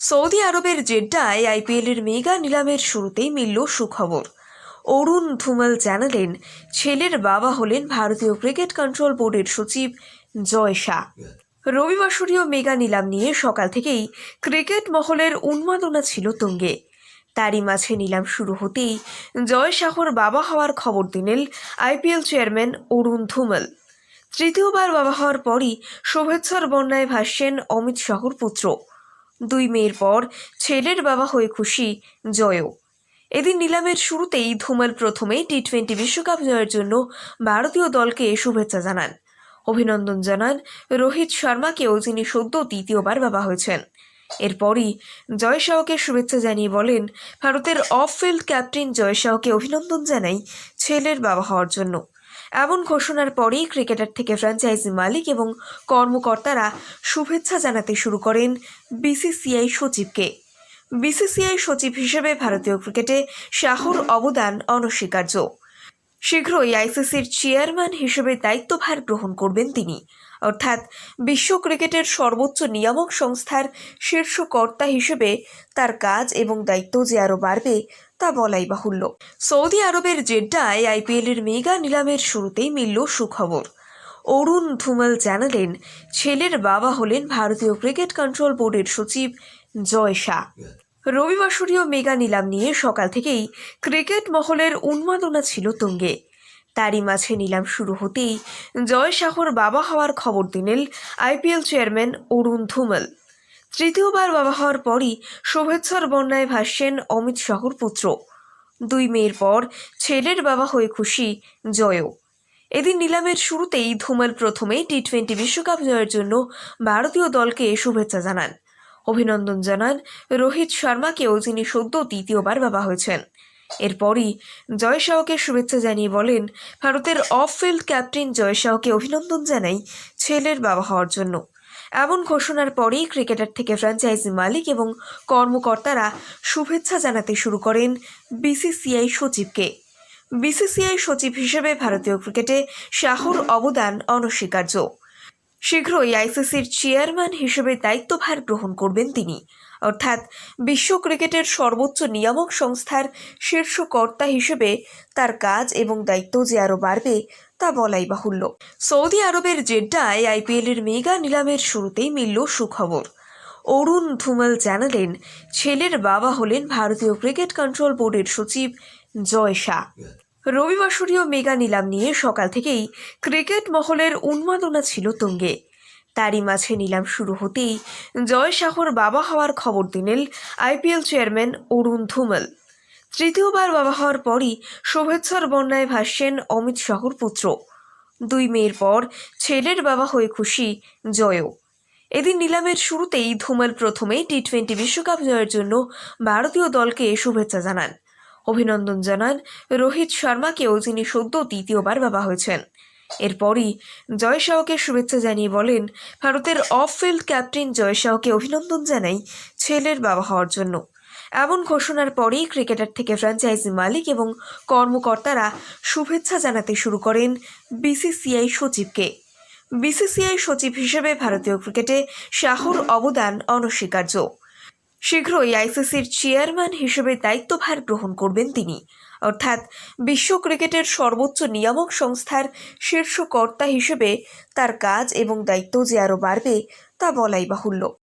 Saudi আরবের জেড্ডায় আইপিএলের mega নিলামের শুরুতেই মিলল সুখবর। অরুণ ধুমাল জানালেন, ছেলের বাবা হলেন ভারতীয় ক্রিকেট কন্ট্রোল বোর্ডের সচিব জয় শাহ। রবিবাসরীয় মেগা নিলাম নিয়ে সকাল থেকেই ক্রিকেট মহলের উন্মাদনা ছিল তুঙ্গে। তারই মাঝে নিলাম শুরু হতেই জয় শাহর বাবা হওয়ার খবর দিলেন আইপিএল চেয়ারম্যান অরুণ ধুমাল। তৃতীয়বার বাবা হওয়ার পরই শুভেচ্ছার বন্যায় ভাসছেন অমিত শাহর পুত্র। দুই মেয়ের পর ছেলের বাবা হয়ে খুশি জয়ও। এদিন নিলামের শুরুতেই ধুমাল প্রথমে টি টোয়েন্টি বিশ্বকাপ জয়ের জন্য ভারতীয় দলকে শুভেচ্ছা জানান। অভিনন্দন জানান রোহিত শর্মাকেও যিনি সদ্য দ্বিতীয়বার বাবা হয়েছেন। এরপরই জয় শাহকে শুভেচ্ছা জানিয়ে বলেন, ভারতের অফ ফিল্ড ক্যাপ্টেন জয় শাহকে অভিনন্দন জানাই ছেলের বাবা হওয়ার জন্য। এমন ঘোষণার পরেই ক্রিকেটার থেকে ফ্র্যাঞ্চাইজি মালিক এবং কর্মকর্তারা শুভেচ্ছা জানাতে শুরু করেন বিসিসিআই সচিবকে। বিসিসিআই সচিব হিসেবে ভারতীয় ক্রিকেটে শাহর অবদান অনস্বীকার্য। শীঘ্রই আইসিসির চেয়ারম্যান হিসেবে দায়িত্বভার গ্রহণ করবেন তিনি। অর্থাৎ বিশ্ব ক্রিকেটের সর্বোচ্চ নিয়ামক সংস্থার শীর্ষ কর্তা হিসেবে তার কাজ এবং দায়িত্ব যে আরও বাড়বে তা বলাই বাহুল্য। সৌদি আরবের জেড্ডায় আইপিএলের মেগা নিলামের শুরুতেই মিলল সুখবর। অরুণ ধুমাল জানালেন, ছেলের বাবা হলেন ভারতীয় ক্রিকেট কন্ট্রোল বোর্ডের সচিব জয় শাহ। রবিবাসরীয় মেগা নিলাম নিয়ে সকাল থেকেই ক্রিকেট মহলের উন্মাদনা ছিল তুঙ্গে। তারই মাঝে নিলাম শুরু হতেই জয় শাহর বাবা হওয়ার খবর দিলেন আইপিএল চেয়ারম্যান অরুণ ধুমল। তৃতীয়বার বাবা হওয়ার পরই শুভেচ্ছার বন্যায় ভাসছেন অমিত শাহর পুত্র। দুই মেয়ের পর ছেলের বাবা হয়ে খুশি জয়ও। এদিন নিলামের শুরুতেই ধুমল প্রথমেই টি টোয়েন্টি বিশ্বকাপ জয়ের জন্য ভারতীয় দলকে শুভেচ্ছা জানান। অভিনন্দন জানান রোহিত শর্মাকেও যিনি সদ্য তৃতীয়বার বাবা হয়েছেন। এরপরই জয় শাহকে শুভেচ্ছা জানিয়ে বলেন, ভারতের অফ ফিল্ড ক্যাপ্টেন জয় শাহকে অভিনন্দন জানাই ছেলের বাবা হওয়ার জন্য। এমন ঘোষণার পরেই ক্রিকেটার থেকে ফ্র্যাঞ্চাইজি মালিক এবং কর্মকর্তারা শুভেচ্ছা জানাতে শুরু করেন বিসিসিআই সচিবকে। বিসিসিআই সচিব হিসেবে ভারতীয় ক্রিকেটে শাহর অবদান অনস্বীকার্য। শীঘ্রই আইসিসির চেয়ারম্যান হিসেবে দায়িত্বভার গ্রহণ করবেন তিনি। অর্থাৎ বিশ্ব ক্রিকেটের সর্বোচ্চ নিয়ামক সংস্থার শীর্ষ কর্তা হিসেবে তার কাজ এবং দায়িত্ব যে আরও বাড়বে তা বলাই বাহুল্য। সৌদি আরবের জেড্ডায় আইপিএলের মেগা নিলামের শুরুতেই মিলল সুখবর। অরুণ ধুমাল জানালেন, ছেলের বাবা হলেন ভারতীয় ক্রিকেট কন্ট্রোল বোর্ডের সচিব জয় শাহ। রবিবাসরীয় মেগা নিলাম নিয়ে সকাল থেকেই ক্রিকেট মহলের উন্মাদনা ছিল তুঙ্গে। তারই মাঝে নিলাম শুরু হতেই জয় শাহর বাবা হওয়ার খবর দিলেন আইপিএল চেয়ারম্যান অরুণ ধুমল। তৃতীয়বার বাবা হওয়ার পরই শুভেচ্ছার বন্যায় ভাসছেন অমিত শাহর পুত্র। দুই মেয়ের পর ছেলের বাবা হয়ে খুশি জয়ও। এদিন নিলামের শুরুতেই ধুমল প্রথমেই টি টোয়েন্টি বিশ্বকাপ জয়ের জন্য ভারতীয় দলকে শুভেচ্ছা জানান। অভিনন্দন জানান রোহিত শর্মাকেও যিনি সদ্য তৃতীয়বার বাবা হয়েছেন। এরপরই জয় শাহকে শুভেচ্ছা জানিয়ে বলেন, ভারতের অফ ফিল্ড ক্যাপ্টেন জয় শাহকে অভিনন্দন জানাই ছেলের বাবা হওয়ার জন্য। এমন ঘোষণার পরেই ক্রিকেটার থেকে ফ্র্যাঞ্চাইজি মালিক এবং কর্মকর্তারা শুভেচ্ছা জানাতে শুরু করেন বিসিসিআই সচিবকে। বিসিসিআই সচিব হিসেবে ভারতীয় ক্রিকেটে শাহর অবদান অনস্বীকার্য। শীঘ্রই আইসিসির চেয়ারম্যান হিসেবে দায়িত্বভার গ্রহণ করবেন তিনি। অর্থাৎ বিশ্ব ক্রিকেটের সর্বোচ্চ নিয়ামক সংস্থার শীর্ষ কর্তা হিসেবে তার কাজ এবং দায়িত্ব যে আরও বাড়বে তা বলাই বাহুল্য।